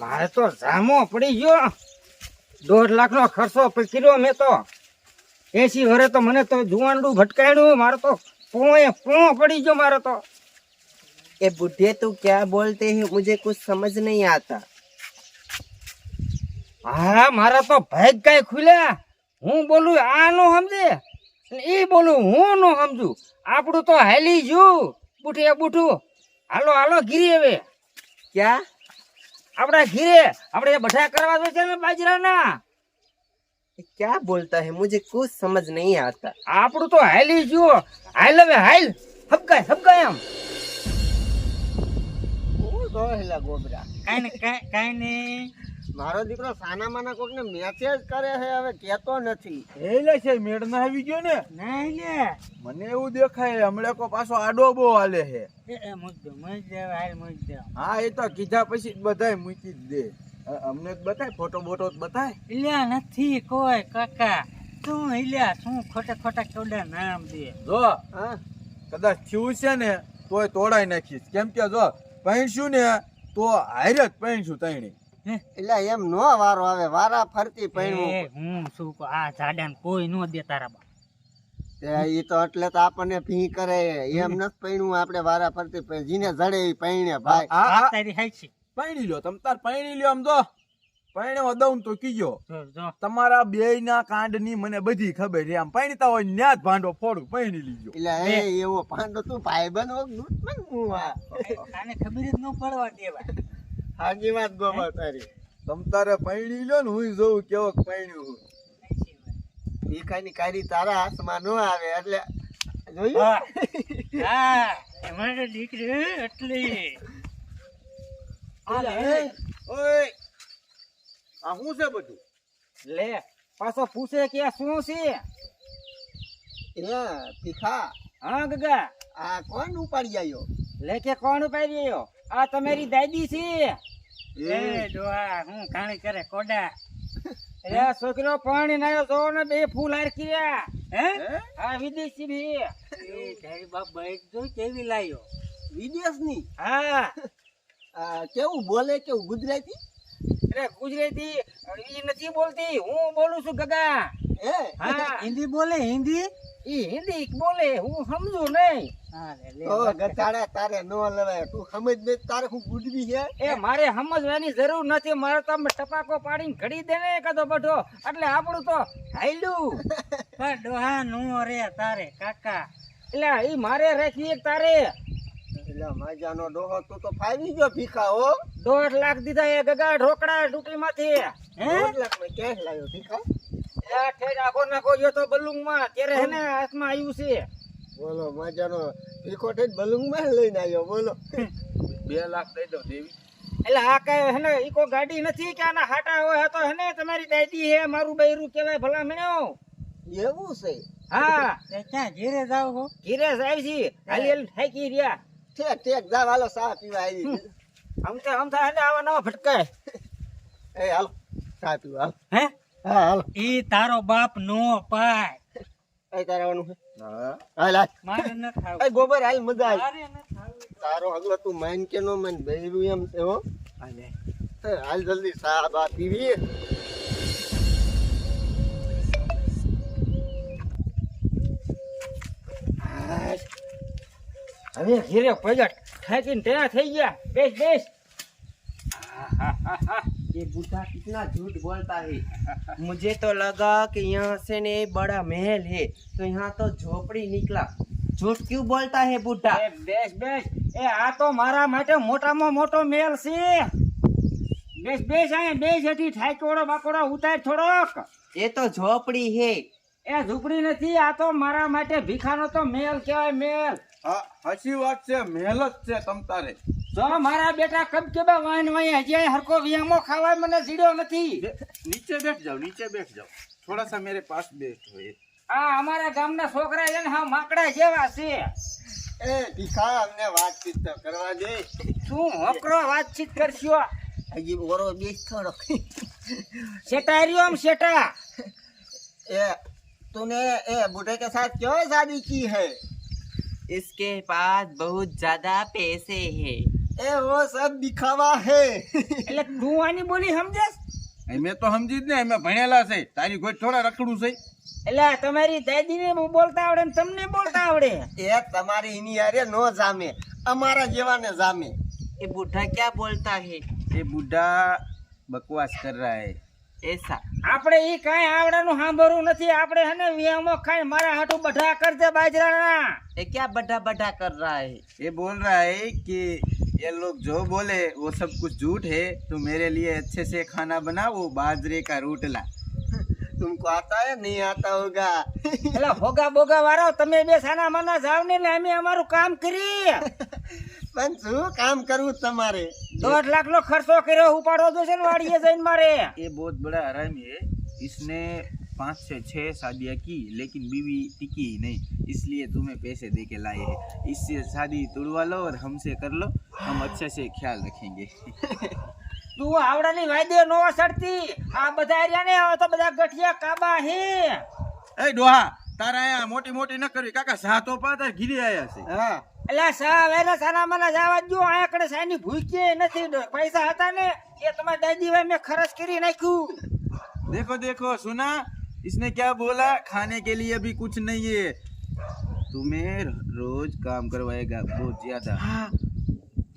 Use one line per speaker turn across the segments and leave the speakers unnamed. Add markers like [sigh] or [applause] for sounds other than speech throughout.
મારે તો જામો પડી ગયો. દોઢ લાખનો ખર્ચો કર્યો મેં તો. એસી વરે તો મને તો જુવાંડું ભટકાયડું મારે તો પોએ પો પડી ગયો મારે તો.
એ બુઢે તું ક્યાં બોલતે હે? મુજે કુછ સમજ નહીં આતા.
હા મારા તો ભાઈ કઈ ખુલ્યા. હું બોલું આ નો સમજે? એ બોલું હું નો સમજું? આપણું તો હાલી જુ બુઠે બુઠું હાલો હાલો ગીરી હવે.
ક્યાં?
આપણા ઘીરે આપણે બધા કરવા તો છે ને બાજરાના
ये क्या बोलता है मुझे कुछ समझ नहीं आता
આપણું તો હાલી ગયું હાલ હવે હાલ હબકાય હબકાય એમ
કાઈ ને કાઈ કાઈ ને
મારો દીકરો સાના માના કોક ને મેસેજ કરે છે હવે કેતો નથી.
એટલે છે મેળ ના આવી ગયો ને?
નહીં લે.
મને એવું દેખાય હમણાં કો પાછો આડો બહુ હાલે છે.
એ મુદ્દો મુદ્દો હાલ મુદ્દો
હા એ તો કીધા પછી બધાય મૂકી જ દે. અમને જ બતાય ફોટો બોટો જ બતાય?
ઇલ્યા નથી કોઈ કાકા. તું ઇલ્યા શું ખોટા ખોટા કેવડા નામ દે?
જો
હા?
કદાચ થયું છે ને તોય તોડાઈ નાખીશ. કેમ કે જો પહેણશું ને તો હારે જ પહેણશું તૈણી.
એટલે એમ નો વારો આવે વારા ફરતી પૈણું.
હું શું કહું, આ ઝાડાને કોઈ નો દે તારા બા
એ તો એટલે તો આપણને ભી કરે એમ નથી પૈણું આપણે વારા ફરતી પૈણ- જીને જડે એ પૈણે ભાઈ.
આ
તારી હાઈ છે.
પૈણી લ્યો તમ તાર પૈણી લ્યો આમ તો. પૈણ્યો દઉં તો કીજો તમારા બે ના કાંડની મને બધી ખબર છે. આમ પૈણીતા હોય ન્યા જ ભાંડો ફોડું પૈણી લીજો.
એટલે એ એવો પાંડો તું ભાઈ બનો
ખબર જ ન પડવા દેવા.
હાજી વાત ગોબર તારી.
તમ તારે પૈણી લ્યો ને હું જોઉં કેવો પૈણ્યું હું.
ભીખાની કારી તારા હાથમાં ન આવે એટલે જોયું?
હા. અમારે દીકરી એટલી.
ઓય. આ શું છે બધું?
લે પાછો પૂછે કે શું છે?
એટલે ભીખા
હા ગગા.
આ કોણ ઉપાડી આવ્યો
લે કે કોણ ઉપાડી રહ્યો આ તમારી દાદી છે?
એ ડોહા હું કાણી કરે કોડા.
એ છોકરો પાણી નાયો જો ને બે ફૂલ હાર કર્યા
હે?
આ વિદેશી ભી
એ તારી બાપ બાઈક જો કેવી લાયો?
વિદેશની?
હા.
કેવું બોલે કેવું ગુજરાતી?
અરે ગુજરાતી ઈ નથી બોલતી. હું બોલું છું ગગા.
હે?
હા.
હિન્દી બોલે હિન્દી?
ઈ હિન્દી બોલે હું સમજુ નહીં.
હા લે લે
તો ગધાડા તારે નો લેવાય. તું સમજ ને તારે હું ગુડવી છે?
એ મારે સમજવાની જરૂર નથી. મારે તો ટપાકો પાડીને ઘડી દે ને કદો બઢો. એટલે આપણું તો હાલ્યું [laughs]
પણ ડોહા નો રે તારે કાકા.
એટલે ઈ મારે રાખવી એક તારે.
એટલે મજાનો ડોહો તું તો ફાવી ગયો ભીખા હો.
દોઢ લાખ દીધા એ ગગા ઢોકળા ટૂંકી માંથી
હે?
દોઢ લાખમાં ક્યાંય લાવ્યો ભીખા?
આખો નાખો ગયો તો બલુંગમાં ત્યારે હેને હાથમાં આવ્યું છે.
બોલો મજાનો. ભીખો જ બલુંગમાં લઈને આવ્યો બોલો.
બે લાખ દઈ દો દેવી.
એટલે આ કઈ હેને ઈકો ગાડી નથી કે આના હાટા હોય તો હેને તમારી દાદી હે મારું બૈરું કેવાય ભલા મેણ્યો
એવું છે?
હા.
તે ક્યાં ઘેરે જાવ હો?
ઘેરે સાહેબ છે. હાલી હાલી થાકી રહ્યા.
ઠેક ઠેક જા હાલો સા પીવા આવી.
આમ તો આમ થાય આવા નવા ભટકાય.
એ હાલો સા પીવા
હે?
હા હાલો.
ઈ તારો બાપ નો પાય.
એ તારે આવવાનું છે?
હા.
હાલ હાલ.
મારે ન ખાવ.
એ ગોબર હાલ મજા આવી તારો હગલો તું માન કે નો માન બૈરું એમ છે હો. હાલ. જલ્દી સા બા પીવી
હવે ઘીરે પગટ થાકીને ત્યાં થઈ ગયા. બેસ બેસ.
ये बूढ़ा कितना झूठ बोलता है मुझे तो लगा कि यहाँ से ने बड़ा महल है तो यहाँ तो झोपड़ी निकला झूठ क्यों बोलता है बूढ़ा
એ બેસ બેસ એ આ તો મારા માટે મોટામાં મોટો મેલ છે બેસ બેસ અહીંયા બેસ હેઠી ઠાકોડો બાકોડો ઉતાર થોડોક
ये तो झोपड़ी है
એ ઝૂંપડી નથી આ તો મારા માટે ભીખાનો તો મેલ કહેવાય મેલ
હા સાચી વાત છે મહેનત છે તમ તારે
જો મારા બેટા કબ કે બા વાન વાય હજી હરકો વિયામો ખાવાય મને જીડ્યો નથી
બે- નીચે બેઠ જાઓ નીચે બેઠ જાઓ થોડા સા મેરે પાસ બેઠો એ
આ અમારા ગામના છોકરા છે ને હા માકડા જેવા છે
એ ભીખા અમને વાતચીત તો કરવા દે
શું હોકરો વાતચીત કરશો
હજી ઓરો બેસ થોડો
શેટા રહ્યો આમ શેટા
ए तूने ए बूढ़े के साथ क्यों शादी की है
इसके पास बहुत ज्यादा पैसे हैं
એ વો સબ દિખાવા હે.
એટલે તું આની બોલી સમજેસ?
મેં તો સમજી જ ને અમે ભણેલા છે. તારી કોઈ થોડા રખડું છે.
એટલે તમારી દાદી ને બોલતા આવડે ને તમને બોલતા આવડે?
એ તમારી એની યારે નો જામે. અમારા જેવા ને જામે. એ બુઢા ક્યાં બોલતા હે?
એ બુઢા બકવાસ કર રહા હે.
એસા
આપણે ઈ કાઈ આવડાનું સાંભળવું નથી. આપણે હને વ્યામો ખાઈ મારા હાટુ બઢા કરજે બાજરાના.
એ ક્યાં બઢા બઢા કર રહા હે?
એ બોલ રહા હે કે ये लोग जो बोले वो सब कुछ झूठ है तो मेरे लिए अच्छे से खाना बनाओ बाजरे का रोटला [laughs]
तुमको आता है नहीं आता होगा [laughs]
એટલે ભોગા બોગા વાળો તમે બે સાના માના જાવ ને એટલે અમે અમારું કામ કરી [laughs]
પણ શું કામ કરવું તમારે
દોઢ લાખ નો ખર્ચો કર્યો ઉપાડો જોશે ને વાડીએ જઈને મારે
ये बहुत बड़ा हरामी है इसने पाँच से छह शादियाँ की लेकिन बीवी टिकी ही नहीं इसलिए तुम्हें पैसे दे के लाए हैं इससे शादी तुड़वा लो और हमसे कर लो हम अच्छे से ख्याल रखेंगे
તું આવડાની વાયદે નો સડતી આ બધા રહ્યા ને હવે તો બધા ગઠિયા કાબા હે
એ ડોહા તારા અહીંયા મોટી મોટી ન કરવી કાકા સા તો પા તાર ઘીરી આયા છે
હા
એટલે સા વેલા સાના માના જવા જો આયા કડે સાની ભૂખી નથી પૈસા હતા ને એ તમારી દાદી ભાઈ મેં ખર્ચ કરી નાખ્યું
देखो देखो सुना इसने क्या बोला खाने के लिए अभी कुछ नहीं है तुम्हें रोज काम करवाएगा बहुत ज्यादा
हाँ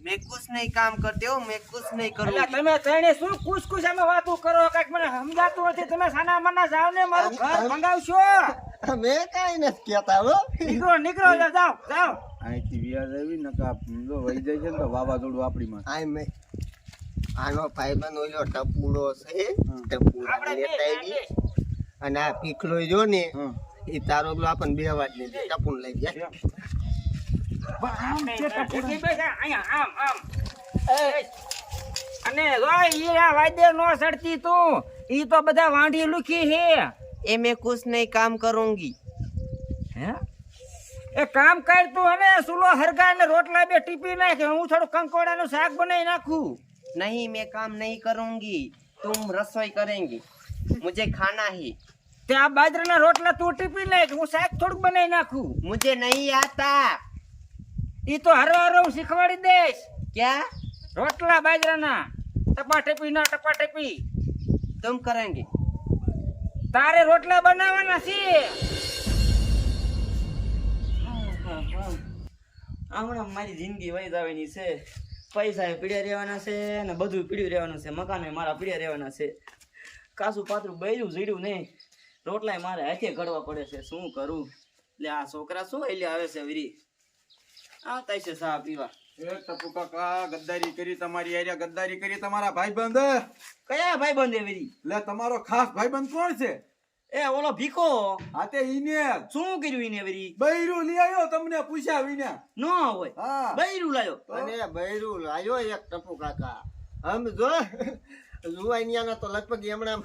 मैं कुछ नहीं काम करते हो मैं कुछ नहीं
એટલે
करूँगी
તમે ત્રણે શું કુછ કુછ અમે વાતું કરો કઈક મને સમજાતું નથી તમે સાના માના જાવ ને મારું ઘર ભંગાવશો
મેં કઈ નથી કહેતા હો
નીકળો નીકળો જાઓ જાઓ
અહીંથી વ્યાજ આવી નકા જો વહી જાય છે ને તો વાવાઝોડું આપણી માં
આય મેં આનો ભાઈબંધ ઓલો ટપુડો છે ટપુડા
આપણે બે
લેતા આવી અને આ પીખલો જો ને એ તારો પેલો આપણને બે અવાજ ને ટપુન લઈ જાય
અને હીરા વાદે નો સડતી તું ઈ તો બધા વાંઢી લુખી હે.
એ મેં કુશ નહીં કામ કરુંગી.
હે? એ કામ કર તું અને સુલો હરગા ને રોટલા બે ટીપી નાખે હું થોડું કંકોડા નું શાક બનાવી નાખું.
નહીં મેં કામ નહીં કરુંગી. તું રસોઈ કરેંગી. મુજે ખાના હી.
તે આ બાજરાના રોટલા તું ટીપી લે હું શાક થોડુંક બનાવી નાખું?
મુજે નહીં આતા.
ઈ તો હરો હરો શીખવાડી દેશ
ક્યાં?
રોટલા બાજરાના. ટપા ટેપી ના ટપા ટેપી.
તમ કરેંગે.
તારે રોટલા બનાવવાના છે
હમણાં મારી જિંદગી વહી જવાની છે. પૈસા પીડ્યા રહેવાના છે ને બધું પીડ્યું રહેવાનું છે. મકાન મારા પીડ્યા રહેવાના છે. કાસું પાતરું બૈરું ઝીડ્યું નહીં. રોટલાય મારે હાથે ઘડવા પડે છે શું કરું? એટલે આ છોકરા શું એટલે આવે છે વીરી? આવતા છે સા પીવા.
એ ટપુ કાકા ગદ્દારી કરી તમારી આર્યા ગદ્દારી કરી તમારા ભાઈબંધ.
કયા ભાઈબંધ વીરી?
લે તમારો ખાસ ભાઈબંધ કોણ છે?
એ ઓલો ભીખો.
હાતે ઈને.
શું કર્યું ઈને વરી?
બૈરું લઈ આવ્યો તમને પૂછ્યા વિને.
ન હોય.
હા.
બૈરું લાયો.
અને બૈરું લાયો એક ટપુ કાકા. જો લુવાઈનિયાના તો લગભગ હમણાં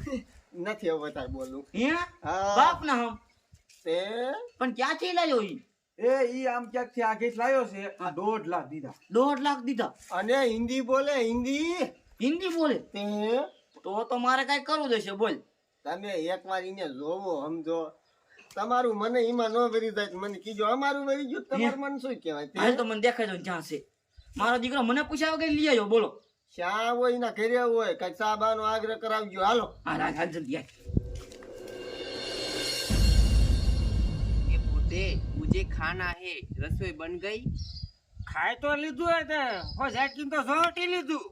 નથી હવે તાર બોલું
હે. બાપ ના હમ.
તે?
પણ ક્યાંથી લાયો ઈ?
એ ઈ આમ ક્યાંકથી આગે લાયો છે? દોઢ લાખ દીધા.
દોઢ લાખ દીધા.
અને હિન્દી બોલે હિન્દી?
હિન્દી બોલે?
તે?
તો તો મારે કઈ કરવું જશે બોલ.
તમે એકવાર એને જોવો સમજો. તમારું મને એમાં ન ભરી જાય મને કીજો અમારું ભરી ગયું તમારું મન શું કહેવાય? તે?
હાલ તો? મને દેખાય જ્યાં છે. મારો દીકરો મને પૂછ્યા કે લઈ આવ્યો? બોલો.
શા હોય ના ઘરે હોય કઈ સાબાનો આગ્રહ કરાવજો. હાલો.
હાલ હાલ
એ પોતે મુજે ખાના હે રસોઈ બન ગઈ?
ખાય તો લીધું હે તે હો તો સોટી લીધું.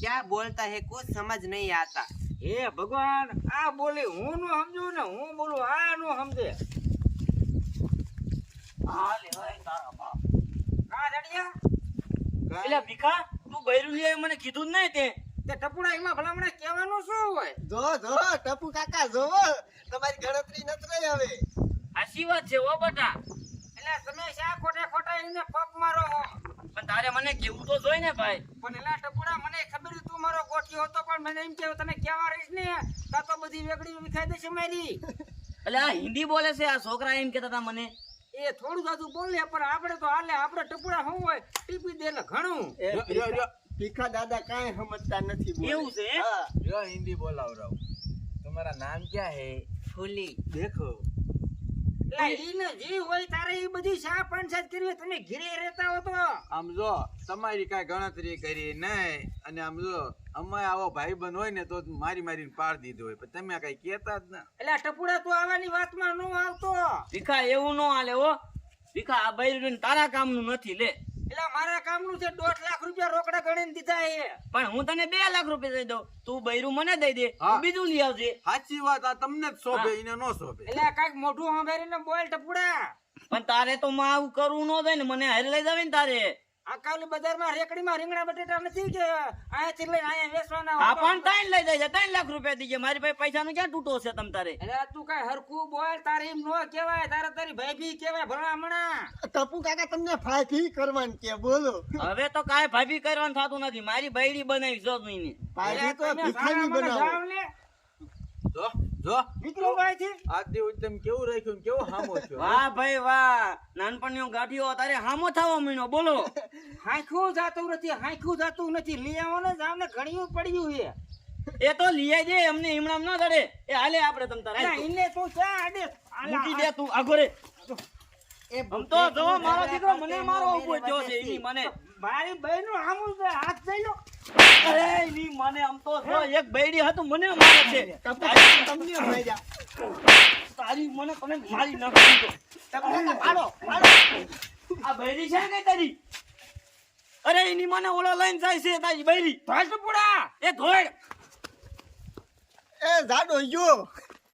ક્યા બોલતા હે કોઈ સમજ નહીં આતા
હે ભગવાન આ બોલે હું નો સમજુ ને હું બોલું આ નું સમજે.
હાલે હોય તારા બાપ.
કા જડિયા?
એલા ભીખા? તું બૈરું લઈ આવ્યો મને કીધું જ નહીં તે.
તે ટપુડા એમાં ભલા કહેવાનું શું હોય?
જો જો ટપુ કાકા જો તમારી ગણતરી નથી રહી હવે.
હાચી વાત છે ઓ બટા.
એટલે તમે શા ખોટા ખોટા એને પગ મારો હો?
પણ તારે મને કેવું તો જોઈ ને ભાઈ.
પણ એલા ટપુડા મને ખબર તું મારો ગોઠિયો હતો પણ મને એમ કે તને કેવા રહીશ ને? તા તો બધી વેગડી વિખાઈ દેશે મારી.
એટલે આ હિન્દી બોલે છે આ છોકરા એમ કહેતા હતા મને.
એ થોડું સાચું બોલે પણ આપણે તો હાલે આપણે ટપુડા શું હોય? ટીપી દે ઘણું.
ભીખા દાદા કાંઈ સમજતા નથી
એવું છે
જો હિન્દી રહો. તમારા
નામ
ક્યાં
હે? ફૂલી. દેખો. જે હોય તારે એ બધી શા પંચાયત કરવી તમે ઘીરે રહેતા હો તો.
આમ તમારી કાંઈ ગણતરી કરી નહીં અને આમ જો અમે આવો ભાઈબંધ હોય ને તો મારી મારીને પાડ દીધો હોય. પણ તમે કઈ કેતા જ ના.
એટલે ટપુડા તું આવવાની વાતમાં નો આવતો.
ભીખા એવું નો હાલે હો. ભીખા આ બૈરું તારા કામનું નથી લે.
એટલે મારા કામનું છે દોઢ લાખ રૂપિયા રોકડા ગણીને દીધા એ.
પણ હું તને બે લાખ રૂપિયા દઈ દઉં. તું બૈરું મને દઈ દે. બીજું લઈ આવજે.
સાચી વાત આ તમને જ શોભે એને નો શોભે.
એટલે કંઈક મોઢું સાંભળીને બોલ ટપુડા.
પણ તારે તો માં આવું કરવું ન થાય ને મને હારે લઈ જાવે ને તારે.
આ કાલી બજારમાં રેકડીમાં રીંગણા બટેટા નથી કે અહીંયાથી લઈને અહીંયા વેચવાના
આ પણ ત્રણ લઈ જાય ત્રણ લાખ રૂપિયા દીજે. મારી પાસે પૈસાનો ક્યાં તૂટો છે તમ તારે?
એટલે તું કઈ હરખું બોલ તારી એમ નો કહેવાય તારે તારી ભાઈ કહેવાય ભલામણા.
ટપુ કાકા તમને ફાયથી કરવાની કે બોલો.
હવે તો કાંઈ ભાભી કરવાનું થતું નથી. મારી બૈડી બનાવી જો તું એને
ફાયથી તો
તમે
બનાવો.
જો જો. કેવું રાખ્યું હામો
વાહ ભાઈ વાહ. નાનપણનો ગાંઠિયો તારે હામો થવા મીણો બોલો.
હાંખું જાતું નથી હાંખું જાતું નથી. લઈ આવો ને જાવ ને પડ્યું છે.
એ તો લીએ જે એમને હિમણામ ના દડે એ હાલે આપણે તમ તારે.
તું ક્યાં આડે.
મૂકી દે તું આગો રે આમ તો જો મારો દીકરો મને મારો ઊભો છે એની મને.
મારી બહેનો આમું હાથ જઈ લો
અરે એની મને આમ તો એક બૈડી હતું મને મારે છે. તારી-
તમને માર્યા
તારી મને તને મારી નાખી દીધો
પાડો પાડો.
આ બૈરી છે કઈ તારી? અરે એની મને ઓલો લઈને જાય છે તારી બૈરી.
તો
એ ધોય
એ જાડો જો